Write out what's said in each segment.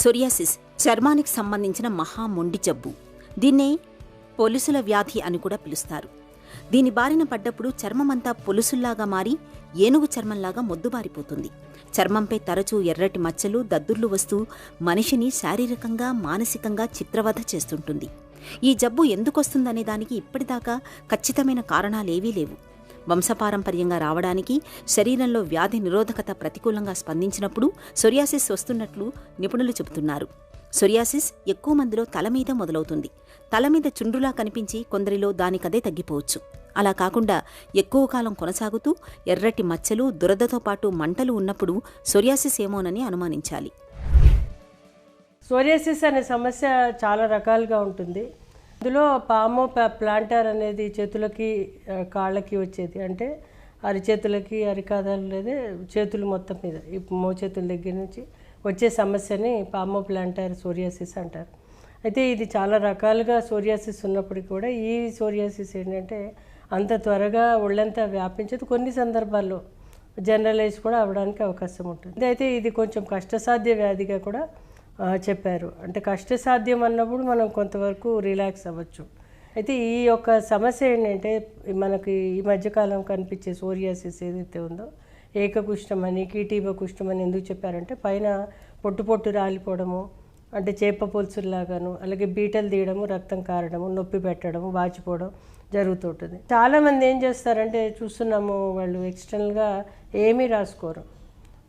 Psoriasis చర్మానికి సంబంధించిన మహా మొండి జబ్బు. దీన్నే పొలుసుల వ్యాధి అని కూడా పిలుస్తారు. దీని బారిన పడ్డప్పుడు చర్మమంతా పొలుసుల్లాగా మారి ఏనుగు చర్మంలాగా మొద్దుబారిపోతుంది. చర్మంపై తరచూ ఎర్రటి మచ్చలు దద్దుర్లు వస్తూ మనిషిని శారీరకంగా మానసికంగా చిత్రవధ చేస్తుంటుంది. ఈ జబ్బు ఎందుకొస్తుందనే దానికి ఇప్పటిదాకా ఖచ్చితమైన కారణాలేవీ లేవు. వంశపారంపర్యంగా రావడానికి శరీరంలో వ్యాధి నిరోధకత ప్రతికూలంగా స్పందించినప్పుడు సొరియాసిస్ వస్తున్నట్లు నిపుణులు చెబుతున్నారు. సొరియాసిస్ ఎక్కువ మందిలో తల మీద మొదలవుతుంది. తల మీద చుండ్రులా కనిపించి కొందరిలో దానికదే తగ్గిపోవచ్చు. అలా కాకుండా ఎక్కువ కాలం కొనసాగుతూ ఎర్రటి మచ్చలు దురదతో పాటు మంటలు ఉన్నప్పుడు సొరియాసిస్ ఏమోనని అనుమానించాలి. సోరియాసిస్ అనే సమస్య చాలా రకాలుగా ఉంటుంది. అందులో పామో ప్లాంటర్ అనేది చేతులకి కాళ్ళకి వచ్చేది. అంటే అరిచేతులకి అరికాదాలు లేదా చేతులు మొత్తం మీద. ఈ మోచేతుల దగ్గర నుంచి వచ్చే సమస్యని పామో ప్లాంటర్ సోరియాసిస్ అంటారు. అయితే ఇది చాలా రకాలుగా సోరియాసిస్ ఉన్నప్పటికీ కూడా ఈ సోరియాసిస్ ఏంటంటే అంత త్వరగా ఒళ్ళంతా వ్యాపించదు. కొన్ని సందర్భాల్లో జనరలైజ్ కూడా అవ్వడానికి అవకాశం ఉంటుంది. అయితే ఇది కొంచెం కష్టసాధ్య వ్యాధిగా కూడా చెప్పారు. అంటే కష్టసాధ్యం అన్నప్పుడు మనం కొంతవరకు రిలాక్స్ అవ్వచ్చు. అయితే ఈ యొక్క సమస్య ఏంటంటే మనకి ఈ మధ్యకాలం కనిపించే సోరియాసిస్ ఏదైతే ఉందో ఏకకుష్టం అని కీటీబ కుష్టం అని ఎందుకు చెప్పారంటే పైన పొట్టు పొట్టు రాలిపోవడము అంటే చేప పులుసులాగాను అలాగే బీటలు తీయడము రక్తం కారడము నొప్పి పెట్టడము వాచిపోవడం జరుగుతుంటుంది చాలామంది ఏం చేస్తారంటే చూస్తున్నాము వాళ్ళు ఎక్స్టర్నల్గా ఏమీ రాసుకోరు.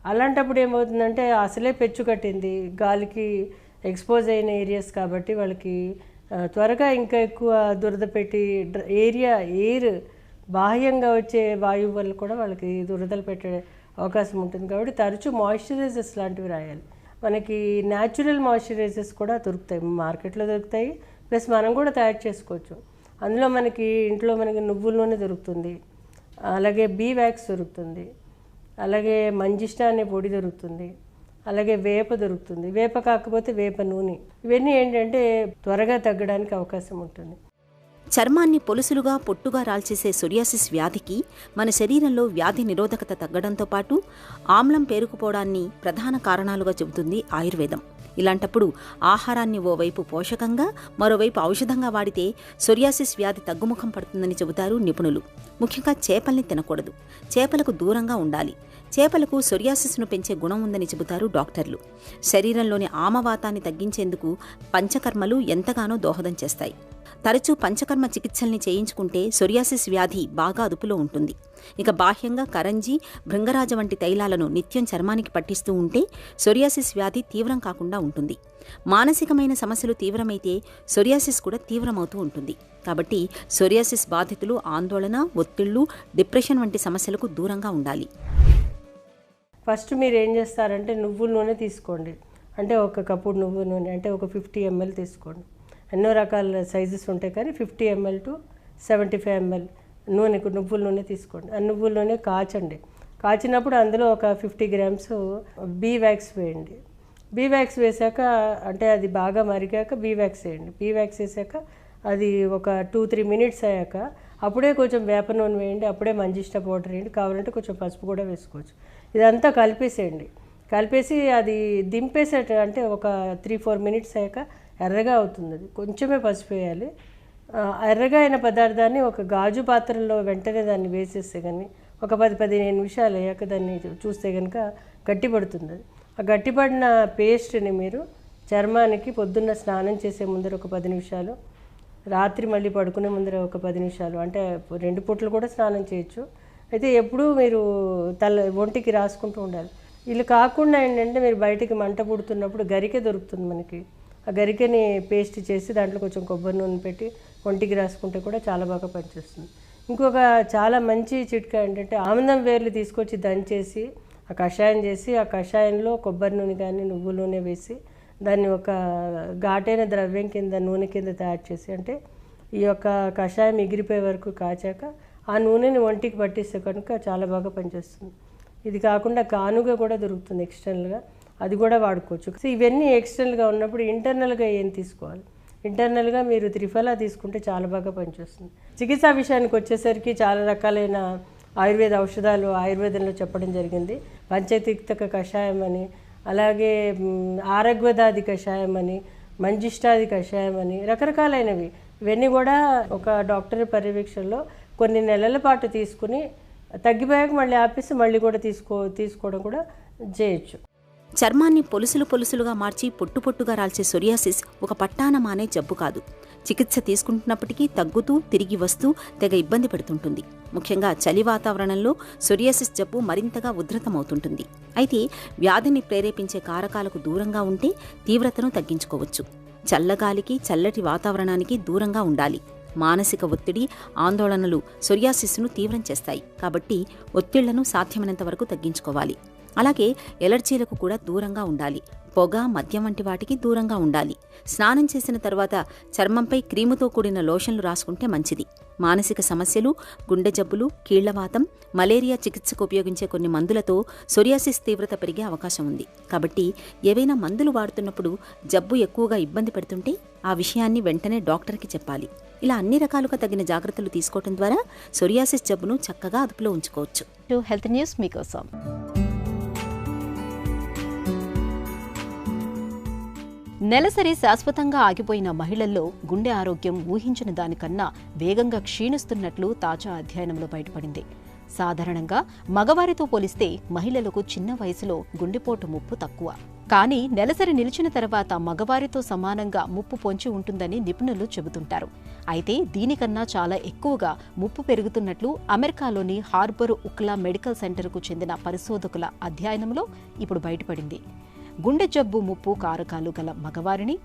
అలాంటప్పుడు ఏమవుతుందంటే అసలే పెచ్చు కట్టింది. గాలికి ఎక్స్పోజ్ అయిన ఏరియాస్ కాబట్టి వాళ్ళకి త్వరగా ఇంకా ఎక్కువ దురద పెట్టి డ్ర- ఏరియా ఎయిర్ బాహ్యంగా వచ్చే వాయువు వల్ల కూడా వాళ్ళకి దురదలు పెట్టే అవకాశం ఉంటుంది. కాబట్టి తరచూ మాయిశ్చరైజర్స్ లాంటివి రాయాలి. మనకి న్యాచురల్ మాయిశ్చరైజర్స్ కూడా దొరుకుతాయి. మార్కెట్లో దొరుకుతాయి. ప్లస్ మనం కూడా తయారు చేసుకోవచ్చు. అందులో మనకి ఇంట్లో మనకి నువ్వుల నూనె దొరుకుతుంది. అలాగే బీ వ్యాక్స్ దొరుకుతుంది. అలాగే మంజిష్ట అనే పొడి దొరుకుతుంది. అలాగే వేప దొరుకుతుంది. వేప కాకపోతే వేప నూనె. ఇవన్నీ ఏంటంటే త్వరగా తగ్గడానికి అవకాశం ఉంటుంది. చర్మాన్ని పొలుసులుగా పొట్టుగా రాల్చేసే సొరియాసిస్ వ్యాధికి మన శరీరంలో వ్యాధి నిరోధకత తగ్గడంతో పాటు ఆమ్లం పేరుకుపోవడాన్ని ప్రధాన కారణాలుగా చెబుతుంది ఆయుర్వేదం. ఇలాంటప్పుడు ఆహారాన్ని ఓవైపు పోషకంగా మరోవైపు ఔషధంగా వాడితే సొరియాసిస్ వ్యాధి తగ్గుముఖం పడుతుందని చెబుతారు నిపుణులు. ముఖ్యంగా చేపల్ని తినకూడదు. చేపలకు దూరంగా ఉండాలి. చేపలకు సొరియాసిస్ను పెంచే గుణం ఉందని చెబుతారు డాక్టర్లు. శరీరంలోని ఆమవాతాన్ని తగ్గించేందుకు పంచకర్మలు ఎంతగానో దోహదం చేస్తాయి. తరచూ పంచకర్మ చికిత్సల్ని చేయించుకుంటే సొరియాసిస్ వ్యాధి బాగా అదుపులో ఉంటుంది. ఇక బాహ్యంగా కరంజీ భృంగరాజ వంటి తైలాలను నిత్యం చర్మానికి పట్టిస్తూ ఉంటే సొరియాసిస్ వ్యాధి తీవ్రం కాకుండా ఉంటుంది. మానసికమైన సమస్యలు తీవ్రమైతే సొరియాసిస్ కూడా తీవ్రమవుతూ ఉంటుంది. కాబట్టి సొరియాసిస్ బాధితులు ఆందోళన ఒత్తిళ్ళు డిప్రెషన్ వంటి సమస్యలకు దూరంగా ఉండాలి. ఫస్ట్ మీరు ఏం చేస్తారంటే నువ్వుల నూనె తీసుకోండి. అంటే ఒక కప్పుడు నువ్వుల నూనె అంటే ఒక ఫిఫ్టీ ఎంఎల్ తీసుకోండి. ఎన్నో రకాల సైజెస్ ఉంటాయి కానీ fifty ML to seventy five ML నూనె నువ్వుల నూనె తీసుకోండి. ఆ నువ్వుల నూనె కాచండి. కాచినప్పుడు అందులో ఒక ఫిఫ్టీ గ్రామ్స్ బీ వ్యాక్స్ వేయండి. బీ వ్యాక్స్ వేసాక అంటే అది బాగా మరిగాక బీ వ్యాక్స్ వేయండి. బీ వ్యాక్స్ వేసాక అది ఒక టూ త్రీ మినిట్స్ అయ్యాక అప్పుడే కొంచెం వేప నూనె వేయండి. అప్పుడే మంజిష్ట పౌడర్ వేయండి. కావాలంటే కొంచెం పసుపు కూడా వేసుకోవచ్చు. ఇదంతా కలిపేసేయండి. కలిపేసి అది దింపేసేట అంటే ఒక త్రీ ఫోర్ మినిట్స్ అయ్యాక ఎర్రగా అవుతుంది అది కొంచెమే పసుపు వేయాలి. ఎర్రగా అయిన పదార్థాన్ని ఒక గాజు పాత్రలో వెంటనే దాన్ని వేసేస్తే కానీ ఒక పది పదిహేను నిమిషాలు అయ్యాక దాన్ని చూస్తే కనుక గట్టిపడుతుంది అది ఆ గట్టిపడిన పేస్ట్ని మీరు చర్మానికి పొద్దున్న స్నానం చేసే ముందర ఒక పది నిమిషాలు రాత్రి మళ్ళీ పడుకునే ముందర ఒక పది నిమిషాలు అంటే రెండు పూటలు కూడా స్నానం చేయొచ్చు. అయితే ఎప్పుడూ మీరు తల ఒంటికి రాసుకుంటూ ఉండాలి. వీళ్ళు కాకుండా ఏంటంటే మీరు బయటికి మంట పుడుతున్నప్పుడు గరికే దొరుకుతుంది మనకి. ఆ గరికెని పేస్ట్ చేసి దాంట్లో కొంచెం కొబ్బరి నూనె పెట్టి ఒంటికి రాసుకుంటే కూడా చాలా బాగా పనిచేస్తుంది. ఇంకొక చాలా మంచి చిట్కా ఏంటంటే ఆనందం వేర్లు తీసుకొచ్చి దంచేసి ఆ కషాయం చేసి ఆ కషాయంలో కొబ్బరి నూనె కానీ నువ్వు నూనె వేసి దాన్ని ఒక ఘాటైన ద్రవ్యం కింద నూనె కింద తయారు చేసి అంటే ఈ యొక్క కషాయం ఎగిరిపోయే వరకు కాచాక ఆ నూనెని ఒంటికి పట్టిస్తే కనుక చాలా బాగా పనిచేస్తుంది. ఇది కాకుండా కానుగ కూడా దొరుకుతుంది ఎక్స్టర్నల్గా. అది కూడా వాడుకోవచ్చు. సో ఇవన్నీ ఎక్స్టర్నల్గా ఉన్నప్పుడు ఇంటర్నల్గా ఏం తీసుకోవాలి? ఇంటర్నల్గా మీరు త్రిఫలా తీసుకుంటే చాలా బాగా పనిచేస్తుంది. చికిత్సా విషయానికి వచ్చేసరికి చాలా రకాలైన ఆయుర్వేద ఔషధాలు ఆయుర్వేదంలో చెప్పడం జరిగింది. పంచతిక్తక కషాయం అని అలాగే ఆరోగ్యదాది ఆరగ్వదాది కషాయం అని మంజిష్టాది కషాయం అని రకరకాలైనవి. ఇవన్నీ కూడా ఒక డాక్టర్ పర్యవేక్షణలో కొన్ని నెలల పాటు తీసుకుని తగ్గిపోయాక మళ్ళీ ఆపేసి మళ్ళీ కూడా తీసుకో తీసుకోవడం కూడా చేయొచ్చు. చర్మాన్ని పొలుసులు పొలుసులుగా మార్చి పొట్టు పొట్టుగా రాల్చే సొరియాసిస్ ఒక పట్టాన మానే జబ్బు కాదు. చికిత్స తీసుకుంటున్నప్పటికీ తగ్గుతూ తిరిగి వస్తూ తెగ ఇబ్బంది పెడుతుంటుంది. ముఖ్యంగా చలి వాతావరణంలో సొరియాసిస్ జబ్బు మరింతగా ఉధృతమవుతుంటుంది. అయితే వ్యాధిని ప్రేరేపించే కారకాలకు దూరంగా ఉంటే తీవ్రతను తగ్గించుకోవచ్చు. చల్లగాలికి చల్లటి వాతావరణానికి దూరంగా ఉండాలి. మానసిక ఒత్తిడి ఆందోళనలు సొరియాసిస్ను తీవ్రం చేస్తాయి. కాబట్టి ఒత్తిళ్ళను సాధ్యమైనంత వరకు తగ్గించుకోవాలి. అలాగే ఎలర్జీలకు కూడా దూరంగా ఉండాలి. పొగ మద్యం వంటి వాటికి దూరంగా ఉండాలి. స్నానం చేసిన తర్వాత చర్మంపై క్రీముతో కూడిన లోషన్లు రాసుకుంటే మంచిది. మానసిక సమస్యలు గుండె జబ్బులు కీళ్ళవాతం మలేరియా చికిత్సకు ఉపయోగించే కొన్ని మందులతో సొరియాసిస్ తీవ్రత పెరిగే అవకాశం ఉంది. కాబట్టి ఏవైనా మందులు వాడుతున్నప్పుడు జబ్బు ఎక్కువగా ఇబ్బంది పెడుతుంటే ఆ విషయాన్ని వెంటనే డాక్టర్కి చెప్పాలి. ఇలా అన్ని రకాలుగా తగిన జాగ్రత్తలు తీసుకోవడం ద్వారా సొరియాసిస్ జబ్బును చక్కగా అదుపులో ఉంచుకోవచ్చు. హెల్త్ న్యూస్ మీకోసం. నెలసరి శాశ్వతంగా ఆగిపోయిన మహిళల్లో గుండె ఆరోగ్యం ఊహించిన దానికన్నా వేగంగా క్షీణిస్తున్నట్లు తాజా అధ్యయనంలో బయటపడింది. సాధారణంగా మగవారితో పోలిస్తే మహిళలకు చిన్న వయసులో గుండెపోటు ముప్పు తక్కువ. కానీ నెలసరి నిలిచిన తర్వాత మగవారితో సమానంగా ముప్పు పొంచి ఉంటుందని నిపుణులు చెబుతుంటారు. అయితే దీనికన్నా చాలా ఎక్కువగా ముప్పు పెరుగుతున్నట్లు అమెరికాలోని హార్బర్ ఉక్లా మెడికల్ సెంటర్కు చెందిన పరిశోధకుల అధ్యయనంలో ఇప్పుడు బయటపడింది. గుండె జబ్బు ముప్పు కారకాలు గల మగవారిని